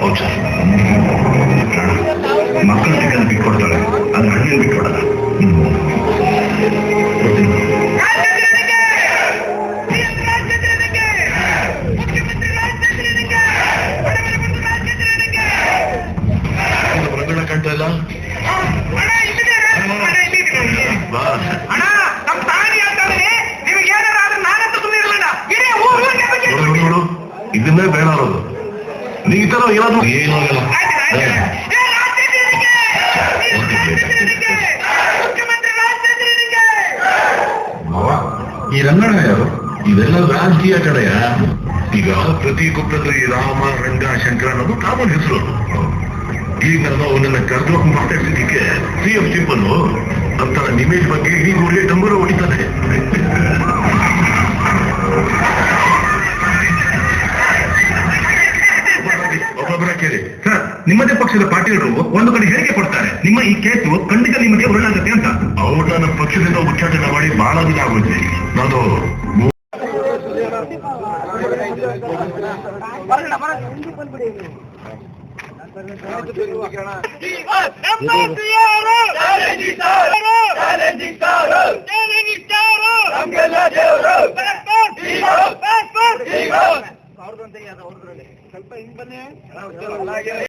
ಹೌದು ಸರ್ ಮಕ್ಕಳ ಸಿಕ್ಕಲ್ಲಿ ಬಿಟ್ಕೊಡ್ತಾಳೆ ಅದು ಹಳ್ಳಿಯಲ್ಲಿ ಬಿಟ್ಕೊಡಲ್ಲ ಹ್ಮ್. ಗೊತ್ತಿಲ್ಲ. ಏನು ಹೊರಗಡೆ ಕಾಣ್ತಾ ಇಲ್ಲ ಬಾ ಅಣ್ಣ ನಮ್ ತಾಯಿ ಅಂತಂದ್ರೆ ನಿಮಗೆ ಏನಾರ ಆದ್ರೆ ನಾನಂತ ಸುಮ್ಮನೆ ಇರಲಿಲ್ಲ ಇಡೀ ಊರು ಊರಿಗೆ ಬಗ್ಗೆ ನೋಡು ನೋಡು ನೋಡು ಇದನ್ನೇ ಬೇಡ ಅನ್ನೋದು ನೀ ಈ ತರ ಏನಾದ್ರು ಏನೂ ಆಗಲ್ಲ! ಈ ರಂಗಣ ಯಾರು? ಇದೆಲ್ಲ ರಾಜಕೀಯ ಕಡೆಯ? ಈಗ ಪ್ರತಿ ಕುಪ್ಪದಲ್ಲಿ ರಾಮ ರಂಗ ಶಂಕರ ಅನ್ನೋದು ಕಾಮನ್ ಹೆಸರು. ಈಗ ನಾನು ಅವನನ್ನ ಕರೆದು ಮಾತಾಡ್ಸಿದ್ದಕ್ಕೆ ಸಿ ಎಂ ಸಿಂಪಲ್ ಅಂತ ನಿಮೇಜ್ ಬಗ್ಗೆ ಈಗ ಊರಿಗೆ ಡಂಬರು ಹೊಡಿತಾನೆ. ನಿಮ್ಮದೇ ಪಕ್ಷದ ಪಾಟೀಲರು ಒಂದು ಕಡೆ ಹೇಳಿಕೆ ಕೊಡ್ತಾರೆ ನಿಮ್ಮ ಈ ಕೇಸು ಖಂಡಿತ ನಿಮಗೆ ಒಳ್ಳಾಗುತ್ತೆ ಅಂತ. ಅವರು ನನ್ನ ಪಕ್ಷದಿಂದ ಉಚ್ಚಾಟನೆ ಮಾಡಿ ಬಹಳ ದಿನ ಆಗೋಯ್ತು ನಾನು! ಸ್ವಲ್ಪ ಹಿಂಗ್ ಬನ್ನಿ.